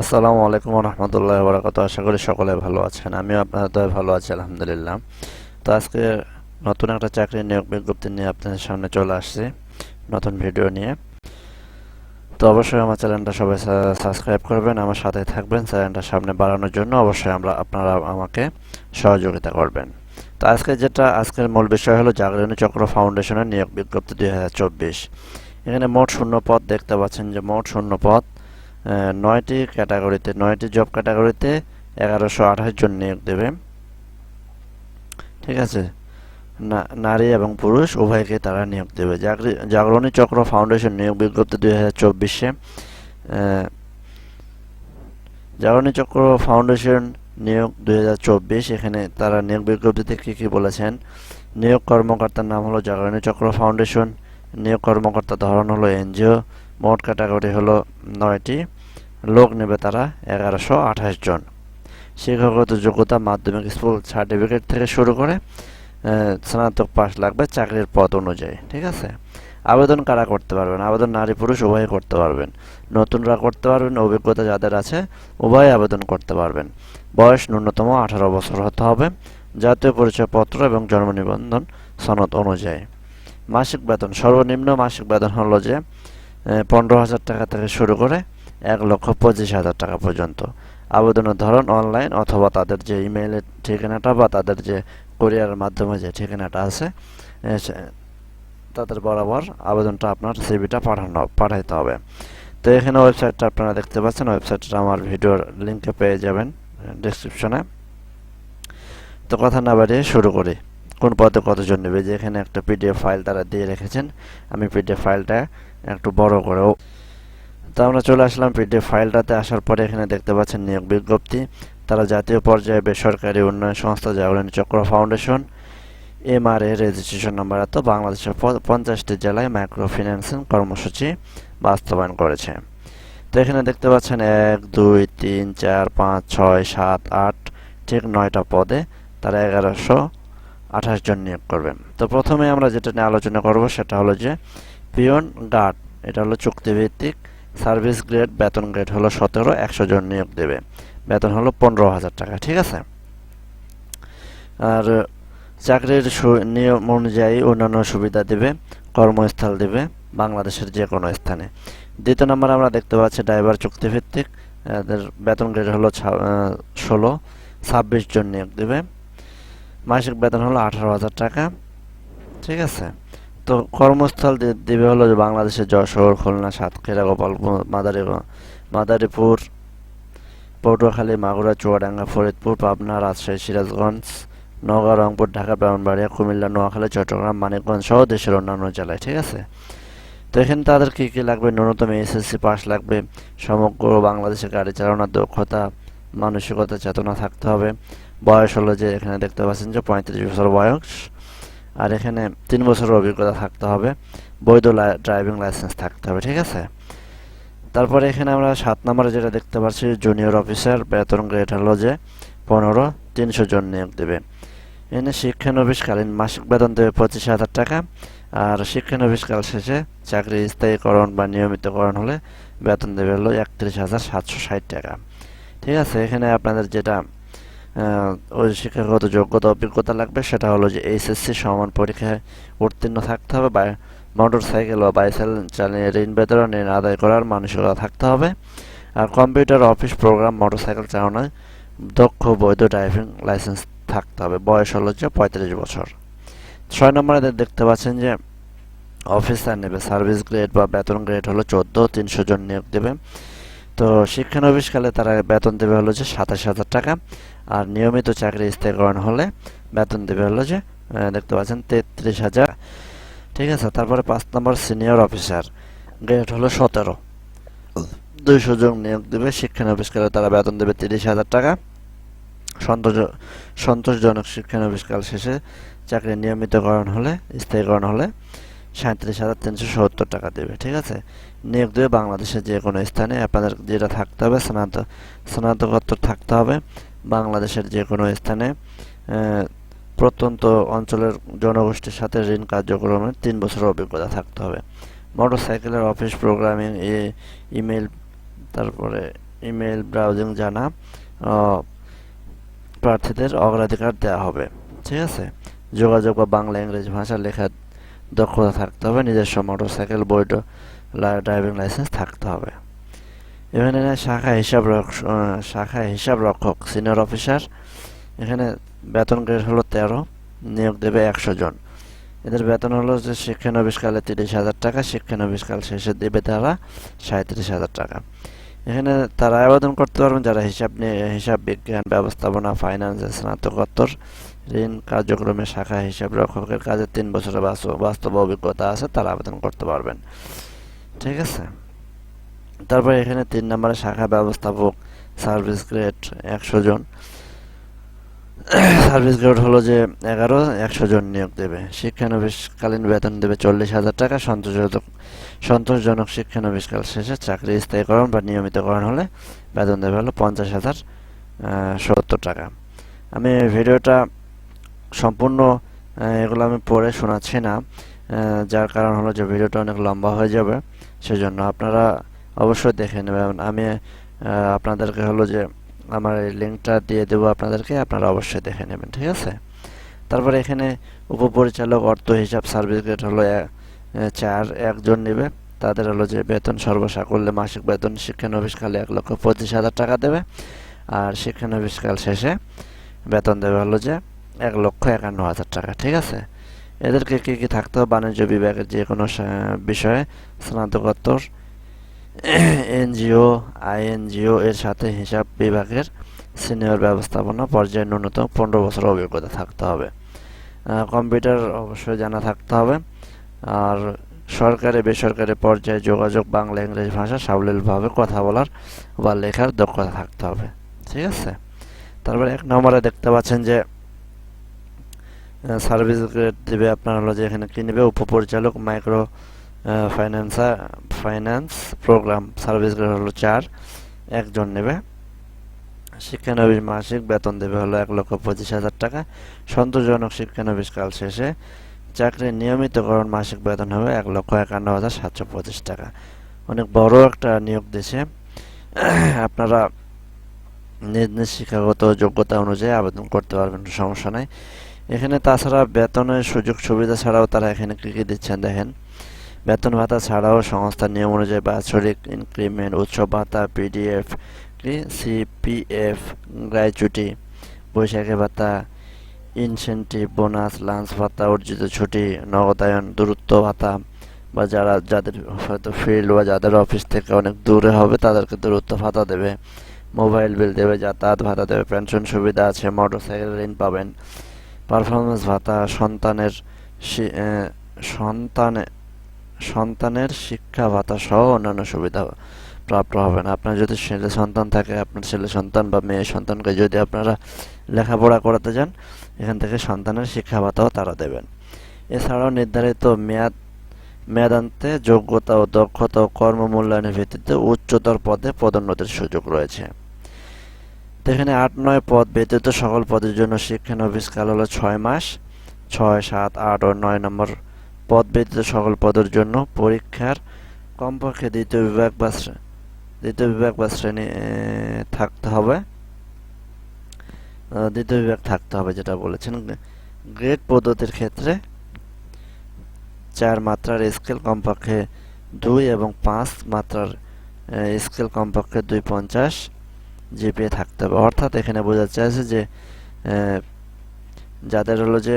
আসসালামু আলাইকুম রহমতুল্লাহ বরাকাত আশা করি সকলে ভালো আছেন। আমিও আপনাদের দয় ভালো আছি আলহামদুলিল্লাহ। তো আজকে নতুন একটা চাকরি নিয়োগ বিজ্ঞপ্তি নিয়ে আপনাদের সামনে চলে আসছি নতুন ভিডিও নিয়ে। তো অবশ্যই আমার চ্যানেলটা সবাই সাবস্ক্রাইব করবেন আমার সাথে থাকবেন চ্যানেলটা সামনে বাড়ানোর জন্য অবশ্যই আমরা আপনারা আমাকে সহযোগিতা করবেন। তো আজকে যেটা আজকের মূল বিষয় হলো জাগরণী চক্র ফাউন্ডেশনের নিয়োগ বিজ্ঞপ্তি দু হাজার চব্বিশ। এখানে মোট শূন্য পদ দেখতে পাচ্ছেন যে মোট শূন্য আহ, নয়টি ক্যাটাগরিতে, নয়টি জব ক্যাটাগরিতে এগারোশো আঠাশ জন নিয়োগ দেবে। ঠিক আছে? নারী এবং পুরুষ উভয়কে তারা নিয়োগ দেবে। জাগরণী চক্র ফাউন্ডেশন নিয়োগ বিজ্ঞপ্তি দুই হাজার চব্বিশে। জাগরণী চক্র ফাউন্ডেশন নিয়োগ দুই হাজার চব্বিশ। এখানে তারা নিয়োগ বিজ্ঞপ্তিতে কী কী বলেছেন? নিয়োগ কর্মকর্তার নাম হলো জাগরণী চক্র ফাউন্ডেশন। নিয়োগ কর্মকর্তার ধরন হলো এনজিও। মোট ক্যাটাগরি হলো নয়টি। লোক নেবে তারা এগারোশো আঠাশ জন। শিক্ষাগত যোগ্যতা মাধ্যমিক স্কুল সার্টিফিকেট থেকে শুরু করে স্নাতক পাস লাগবে চাকরির পদ অনুযায়ী, ঠিক আছে? আবেদন কারা করতে পারবেন? আবেদন নারী পুরুষ উভয়ে করতে পারবেন। নতুনরা করতে পারবেন, অভিজ্ঞতা যাদের আছে উভয়ে আবেদন করতে পারবেন। বয়স ন্যূনতম আঠারো বছর হতে হবে। জাতীয় পরিচয়পত্র এবং জন্ম নিবন্ধন সনদ অনুযায়ী। মাসিক বেতন, সর্বনিম্ন মাসিক বেতন হলো যে পনেরো হাজার টাকা থেকে শুরু করে এক লক্ষ পঁচিশ হাজার টাকা পর্যন্ত। আবেদনের ধরন অনলাইন অথবা তাদের যে ইমেইলের ঠিকানাটা বা তাদের যে কোরিয়ারের মাধ্যমে যে ঠিকানাটা আছে তাদের বরাবর আবেদনটা আপনার সিভিটা পাঠানো, পাঠাইতে হবে। তো এখানে ওয়েবসাইটটা আপনারা দেখতে পাচ্ছেন ওয়েবসাইটটা আমার ভিডিওর লিঙ্কে পেয়ে যাবেন ডিসক্রিপশনে তো কথা না বাড়িয়ে শুরু করি। কোন পদে কতজন নেবে? যে এখানে একটা পিডিএফ ফাইল তারা দিয়ে রেখেছেন। আমি পিডিএফ ফাইলটা একটু বড় করেও। তো আমরা চলে আসলাম পিডিএফ ফাইলটাতে আসার পরে এখানে দেখতে পাচ্ছেন নিয়োগ বিজ্ঞপ্তি। তারা জাতীয় পর্যায়ে বেসরকারি উন্নয়ন সংস্থা Jagoron Chakra foundation, MRA registration number এত বাংলাদেশের পঞ্চাশটি জেলায় মাইক্রো ফিন্যান্সিং কর্মসূচি বাস্তবায়ন করেছে। তো এখানে দেখতে পাচ্ছেন এক, দুই, তিন, চার, পাঁচ, ছয়, সাত, আট, ঠিক নয়টা পদে তারা এগারোশো আঠাশ জন নিয়োগ করবেন। তো প্রথমে আমরা যেটা নিয়ে আলোচনা করব সেটা হলো যে পিয়ন গার্ড এটা হলো চুক্তিভিত্তিক সার্ভিস গ্রেড, বেতন গ্রেড হলো সতেরো, একশো জন নিয়োগ দেবে। বেতন হলো পনেরো হাজার টাকা, ঠিক আছে? আর, চাকরির নিয়ম অনুযায়ী অন্যান্য সুবিধা দেবে, কর্মস্থল দেবে বাংলাদেশের যে কোনো স্থানে। দ্বিতীয় নম্বর আমরা দেখতে পাচ্ছি ড্রাইভার চুক্তিভিত্তিক, এদের বেতন গ্রেড হলো ষোলো, ছাব্বিশ জন নিয়োগ দেবে। মাসিক বেতন হলো আঠারো হাজার টাকা, ঠিক আছে? তো কর্মস্থল দেবে হলো বাংলাদেশের যশোর খুলনা সাতক্ষীরা গোপালপুর মাদারীগঞ্জ মাদারীপুর, পটুয়াখালী, মাগুরা, চুয়াডাঙ্গা, ফরিদপুর, পাবনা, রাজশাহী, সিরাজগঞ্জ, নওগাঁ, রংপুর, ঢাকা, ব্রাহ্মণবাড়িয়া, কুমিল্লা, নোয়াখালী, চট্টগ্রাম, মানিকগঞ্জ সহ দেশের অন্যান্য জেলায়, ঠিক আছে? তো এখানে তাদের কী কী লাগবে? ন্যূনতম এসএসসি পাস লাগবে, সমগ্র বাংলাদেশে গাড়ি চালানোর দক্ষতা, মানসিকতা, চেতনা থাকতে হবে। বয়স হলো যে এখানে দেখতে পাচ্ছেন যে পঁয়ত্রিশ বছর বয়স। আর এখানে তিন বছরের অভিজ্ঞতা থাকতে হবে। বৈধ ড্রাইভিং লাইসেন্স থাকতে হবে, ঠিক আছে? তারপরে এখানে আমরা সাত নম্বরে যেটা দেখতে পাচ্ছি জুনিয়র অফিসার বেতন গ্রেড হলো যে পনেরো, তিনশো জন নিয়োগ দেবে। এখানে শিক্ষানবিশকালীন মাসিক বেতন দেবে পঁচিশ হাজার টাকা। আর শিক্ষানবিশকাল শেষে চাকরি স্থায়ীকরণ বা নিয়মিতকরণ হলে বেতন দেবে হলো একত্রিশ হাজার সাতশো ষাট টাকা। ঠিক আছে, এখানে আপনাদের যেটা ওই শিক্ষাগত যোগ্যতা, অভিজ্ঞতা লাগবে, সেটা হলো যে এইচএসসি সমান পরীক্ষায় উত্তীর্ণ থাকতে হবে বা মোটর সাইকেল বা বাইসাইকেল চালিয়ে ঋণ বেতন ঋণ আদায় করার মানসিকতা থাকতে হবে। আর computer office program motor cycle চালানোয় দক্ষ, বৈধ ড্রাইভিং লাইসেন্স থাকতে হবে। বয়স হলো যে পঁয়ত্রিশ বছর। ছয় নম্বরে দেখতে পাচ্ছেন যে অফিসার নেবে। সার্ভিস গ্রেড বা বেতন গ্রেড হলো চোদ্দ, তিনশো জন নিয়োগ দেবে। তো শিক্ষানবিশকালে তারা বেতন দেবে হলো যে সাতাশ হাজার টাকা। আর নিয়মিত চাকরি স্থায়ীকরণ হলে বেতন দেবে হলো যে দেখতে পাচ্ছেন তেত্রিশ হাজার। ঠিক আছে, তারপরে পাঁচ নম্বর সিনিয়র অফিসার, গ্রেড হলো সতেরো। দুইশো জন নিয়োগ দেবে শিক্ষানবিশকালে তারা বেতন দেবে তিরিশ হাজার টাকা। সন্তোষ, সন্তোষজনক শিক্ষানবিশকাল শেষে চাকরি নিয়মিতকরণ হলে স্থায়ীকরণ হলে। সাঁত্রিশ হাজার তিনশো সত্তর টাকা দেবে, ঠিক আছে? নিয়োগ দেবে বাংলাদেশের যে কোনো স্থানে আপনাদের যেটা থাকতে হবে স্নাতক স্নাতকোত্তর থাকতে হবে। বাংলাদেশের যে কোনো স্থানে প্রত্যন্ত অঞ্চলের জনগোষ্ঠীর সাথে ঋণ কার্যক্রমে তিন বছরের অভিজ্ঞতা থাকতে হবে। মোটরসাইকেলের অফিস প্রোগ্রামিং, এ ইমেল তারপরে ইমেল ব্রাউজিং জানা প্রার্থীদের অগ্রাধিকার দেওয়া হবে, ঠিক আছে? যোগাযোগ বা বাংলা ইংরেজি ভাষা লেখার দক্ষতা থাকতে হবে, নিজস্ব মোটরসাইকেল বৈধ ড্রাইভিং লাইসেন্স থাকতে হবে। এখানে শাখা হিসাব শাখা হিসাব রক্ষক সিনিয়র অফিসার এখানে বেতন গ্রেড হলো তেরো, নিয়োগ দেবে একশো জন। এদের বেতন হলো যে শিক্ষানবিশকালে তিরিশ হাজার টাকা শিক্ষানবিশকাল শেষে দেবে তারা সাঁত্রিশ হাজার টাকা। এখানে তারা আবেদন করতে পারবেন যারা হিসাব নিয়ে, হিসাব বিজ্ঞান, ব্যবস্থাপনা ফাইন্যান্স স্নাতকোত্তর ঋণ কার্যক্রমের শাখা হিসাব রক্ষকের কাজে তিন বছরের বাস্তব অভিজ্ঞতা আছে, তারা আবেদন করতে পারবেন। ঠিক আছে? তারপরে এখানে তিন নম্বরে শাখা ব্যবস্থাপক সার্ভিস গ্রেড একশো জন। সার্ভিস গ্রেড হলো যে এগারো, একশো জন নিয়োগ দেবে। শিক্ষানবিশকালীন বেতন দেবে চল্লিশ হাজার টাকা। সন্তোষজনক সন্তোষজনক শিক্ষানবিশকাল শেষে চাকরি স্থায়ীকরণ বা নিয়মিতকরণ হলে বেতন দেবে হলো পঞ্চাশ হাজার সত্তর টাকা। আমি ভিডিওটা সম্পূর্ণ এগুলো আমি পড়ে শোনাচ্ছি না যার কারণ হলো যে ভিডিওটা অনেক লম্বা হয়ে যাবে, সেজন্য আপনারা অবশ্যই দেখে নেবেন। আমি আপনাদেরকে হলো যে আমার এই লিঙ্কটা দিয়ে দেবো আপনাদেরকে, আপনারা অবশ্যই দেখে নেবেন, ঠিক আছে? তারপরে এখানে উপপরিচালক অর্থ হিসাব সার্ভিস গ্রেড হলো চার, একজন নেবে। তাদের হলো যে বেতন সর্বসাকল্যে মাসিক বেতন শিক্ষানবিশকালে এক লক্ষ পঁচিশ হাজার টাকা দেবে, আর শিক্ষানবিশকাল শেষে বেতন দেবে হলো যে এক লক্ষ একান্ন হাজার টাকা, ঠিক আছে? এদেরকে কী কী থাকতে হবে? বাণিজ্য বিভাগের যে কোনো বিষয়ে স্নাতকোত্তর, এনজিও, আইএনজিও এর সাথে হিসাব বিভাগের সিনিয়র ব্যবস্থাপনা পর্যায়ে ন্যূনতম পনেরো বছর অভিজ্ঞতা থাকতে হবে। কম্পিউটার অবশ্যই জানা থাকতে হবে। আর সরকারি, বেসরকারি পর্যায়ে যোগাযোগ, বাংলা, ইংরেজি ভাষা সাবলীলভাবে কথা বলার বা লেখার দক্ষতা থাকতে হবে, ঠিক আছে? তারপরে এক নম্বরে দেখতে পাচ্ছেন যে সার্ভিস গ্রেড দেবে আপনার হলো যে এখানে কি নেবে? উপপরিচালক micro finance finance program service grade হলো চার, একজন নেবে। শিক্ষানবিশ মাসিক বেতন দেবে হলো এক লক্ষ পঁচিশ হাজার টাকা। সন্তোষজনক শিক্ষানবিশ কাল শেষে চাকরির নিয়মিতকরণ মাসিক বেতন হবে এক লক্ষ একান্ন হাজার সাতশো পঁচিশ টাকা। অনেক বড় একটা নিয়োগ দিছে। আপনারা নিজ নিজ শিক্ষাগত যোগ্যতা অনুযায়ী আবেদন করতে পারবেন, সমস্যা নাই। এখানে তাছাড়া বেতনের সুযোগ সুবিধা ছাড়াও তারা এখানে কী কী দিচ্ছেন দেখেন। বেতন ভাতা ছাড়াও সংস্থার নিয়ম অনুযায়ী বাৎসরিক ইনক্রিমেন্ট উৎসব ভাতা পিডিএফ সিপিএফ গ্র্যাচুইটি বৈশাখী ভাতা ইনসেন্টিভ বোনাস লাঞ্চ ভাতা, অর্জিত ছুটি নগদায়ন দূরত্ব ভাতা, বা যারা যাদের হয়তো ফিল্ড বা যাদের অফিস থেকে অনেক দূরে হবে তাদেরকে দূরত্ব ভাতা দেবে। মোবাইল বিল দেবে, যাতায়াত ভাতা দেবে পেনশন সুবিধা আছে মোটরসাইকেল ঋণ পাবেন। পারফরমেন্স ভাতা সন্তানের সন্তানে, সন্তানের শিক্ষা ভাতা সহ অন্যান্য সুবিধা প্রাপ্ত হবেন আপনার যদি ছেলে সন্তান থাকে, আপনার ছেলে সন্তান বা মেয়ে সন্তানকে যদি আপনারা লেখাপড়া করাতে যান, এখান থেকে সন্তানের শিক্ষা ভাতাও তারা দেবেন। এছাড়াও নির্ধারিত মেয়াদ, মেয়াদান্তে যোগ্যতা ও দক্ষতা ও কর্ম মূল্যায়নের ভিত্তিতে উচ্চতর পদে পদোন্নতির সুযোগ রয়েছে। এখানে আট, নয় পদ ব্যতীত সকল পদের জন্য শিক্ষানবিশকাল হলো ছয় মাস। ছয়, সাত, আট ও নয় নম্বর পদ ব্যতীত সকল পদের জন্য পরীক্ষার কমপক্ষে দ্বিতীয় বিভাগ বা দ্বিতীয় বিভাগ বা শ্রেণি থাকতে হবে। দ্বিতীয় বিভাগ থাকতে হবে যেটা বলেছেন। গ্রেড পদ্ধতির ক্ষেত্রে চার মাত্রার স্কেল কমপক্ষে দুই এবং পাঁচ মাত্রার স্কেল কমপক্ষে দুই পঞ্চাশ। জিপিএ থাকতে হবে। অর্থাৎ এখানে বোঝা চাইছে যে যাদের হলো যে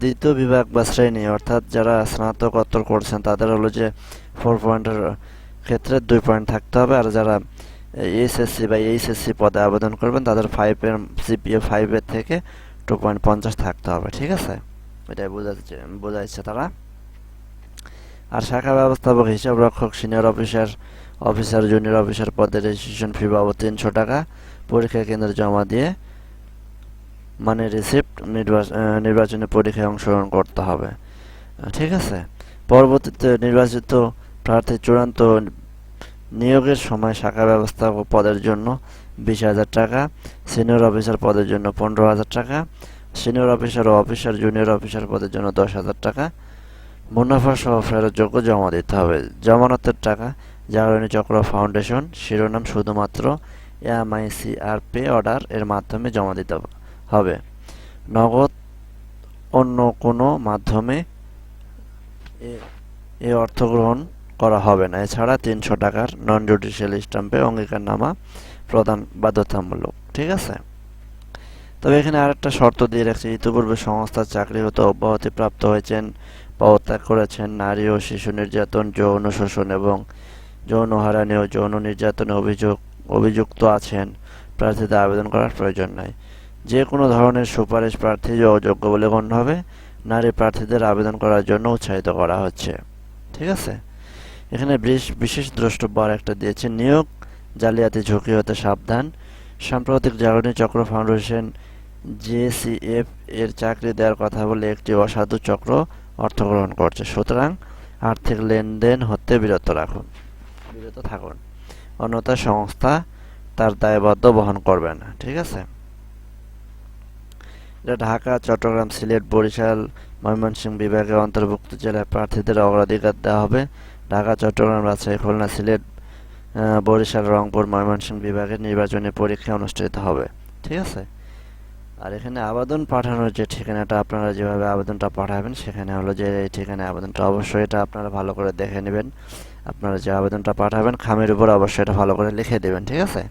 দ্বিতীয় বিভাগ বা শ্রেণি, অর্থাৎ যারা স্নাতকোত্তর করছেন, তাদের হলো যে ফোর পয়েন্টের ক্ষেত্রে দুই পয়েন্ট থাকতে হবে। আর যারা এইচএসসি বা এইচএসসি পদে আবেদন করবেন, তাদের ফাইভের সিপিএ ফাইভের থেকে টু পয়েন্ট পঞ্চাশ থাকতে হবে। ঠিক আছে? এটাই বোঝাচ্ছে বোঝাচ্ছে তারা। আর শাখা ব্যবস্থাপক, হিসাব রক্ষক senior officer officer junior officer পদে রেজিস্ট্রেশন ফি বাবদ তিনশো টাকা পরীক্ষা কেন্দ্রে জমা দিয়ে মানে রিসিপ্ট নির্বাচনী পরীক্ষায় অংশগ্রহণ করতে হবে। ঠিক আছে? পরবর্তীতে নির্বাচিত প্রার্থী চূড়ান্ত নিয়োগের সময় শাখা ব্যবস্থাপক পদের জন্য বিশ হাজার টাকা সিনিয়র অফিসার পদের জন্য পনেরো হাজার টাকা সিনিয়র অফিসার ও অফিসার জুনিয়র অফিসার পদের জন্য দশ হাজার টাকা মুনাফা সহ ফেরতযোগ্য জমা দিতে হবে। জমানতের টাকা জাগরণী চক্র, ফাউন্ডেশন, শিরোনাম শুধুমাত্র এমআইসিআর পে অর্ডার এর মাধ্যমে জমা দিতে হবে। নগদ অন্য কোনো মাধ্যমে এ- অর্থ গ্রহণ করা হবে না। এছাড়া তিনশো টাকার নন জুডিশিয়াল স্ট্যাম্পে অঙ্গীকারনামা প্রদান বাধ্যতামূলক। ঠিক আছে? তবে এখানে আরেকটা শর্ত দিয়ে রাখছে। ইতিপূর্বে সংস্থার চাকরি হতে অব্যাহতি প্রাপ্ত হয়েছেন, পদত্যাগ করেছেন নারী ও শিশু নির্যাতন, যৌন শোষণ এবং যৌন হারানি ও যৌন নির্যাতনে অভিযোগ, অভিযুক্ত আছেন। প্রার্থীদের আবেদন করার প্রয়োজন নাই। যে কোনো ধরনের সুপারিশ প্রার্থী অযোগ্য বলে গণ্য হবে। নারী প্রার্থীদের আবেদন করার জন্য উৎসাহিত করা হচ্ছে। ঠিক আছে? এখানে বিশ- বিশেষ দ্রষ্টব্য আর একটা দিয়েছে নিয়োগ, জালিয়াতি ঝুঁকি হতে সাবধান। সাম্প্রতিক জাগরণী চক্র ফাউন্ডেশন জেসিএফ এর চাকরি দেওয়ার কথা বলে একটি অসাধু চক্র অর্থ গ্রহণ করছে। সুতরাং আর্থিক লেনদেন হতে বিরত রাখুন। বিরত থাকুন। অন্যথা সংস্থা তার দায়বদ্ধ বহন করবে না। ঠিক আছে? এটা ঢাকা, চট্টগ্রাম, সিলেট, বরিশাল, ময়মনসিংহ বিভাগের অন্তর্ভুক্ত জেলার প্রার্থীদের অগ্রাধিকার দেওয়া হবে। ঢাকা, চট্টগ্রাম, রাজশাহী, খুলনা, সিলেট বরিশাল, রংপুর, ময়মনসিংহ বিভাগের নির্বাচনী পরীক্ষা অনুষ্ঠিত হবে। ঠিক আছে? আর এখানে আবেদন পাঠানোর যে ঠিকানাটা আপনারা যেভাবে আবেদনটা পাঠাবেন, সেখানে হলো যে এই ঠিকানায় আবেদনটা অবশ্যই এটা আপনারা ভালো করে দেখে নেবেন। আপনারা যে আবেদনটা পাঠাবেন, খামের উপর অবশ্যই এটা ভালো করে লিখে দেবেন, ঠিক আছে?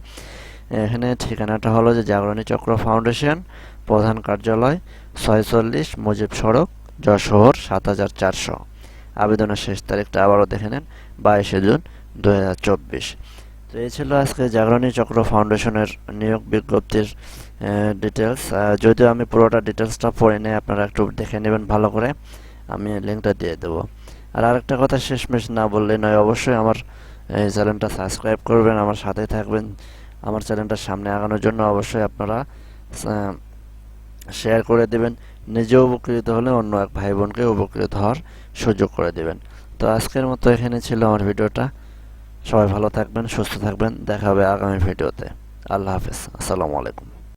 এখানে ঠিকানাটা হলো যে জাগরণী চক্র ফাউন্ডেশন, প্রধান কার্যালয়, ছয়চল্লিশ মুজিব সড়ক, যশোর, সাত হাজার চারশো। আবেদনের শেষ তারিখটা আবারও দেখে নেন, বাইশে জুন দু হাজার চব্বিশ। তো এই ছিল আজকে জাগরণী চক্র ফাউন্ডেশনের নিয়োগ বিজ্ঞপ্তির ডিটেলস যদিও আমি পুরোটা ডিটেলসটা পড়ে নিয়ে আপনারা একটু দেখে নেবেন ভালো করে। আমি লিঙ্কটা দিয়ে দেবো। আর আরেকটা কথা শেষমেশ না বললে নয়, অবশ্যই আমার, এই চ্যানেলটা সাবস্ক্রাইব করবেন, আমার সাথে থাকবেন। আমার চ্যানেলটা সামনে আগানোর জন্য অবশ্যই আপনারা শেয়ার করে দেবেন। নিজে উপকৃত হলে অন্য এক ভাই বোনকে উপকৃত হওয়ার সুযোগ করে দেবেন। তো আজকের মতো এখানে ছিল আমার ভিডিওটা। সবাই ভালো থাকবেন, সুস্থ থাকবেন। দেখা হবে আগামী ভিডিওতে। আল্লাহ হাফেজ। আসসালামু আলাইকুম।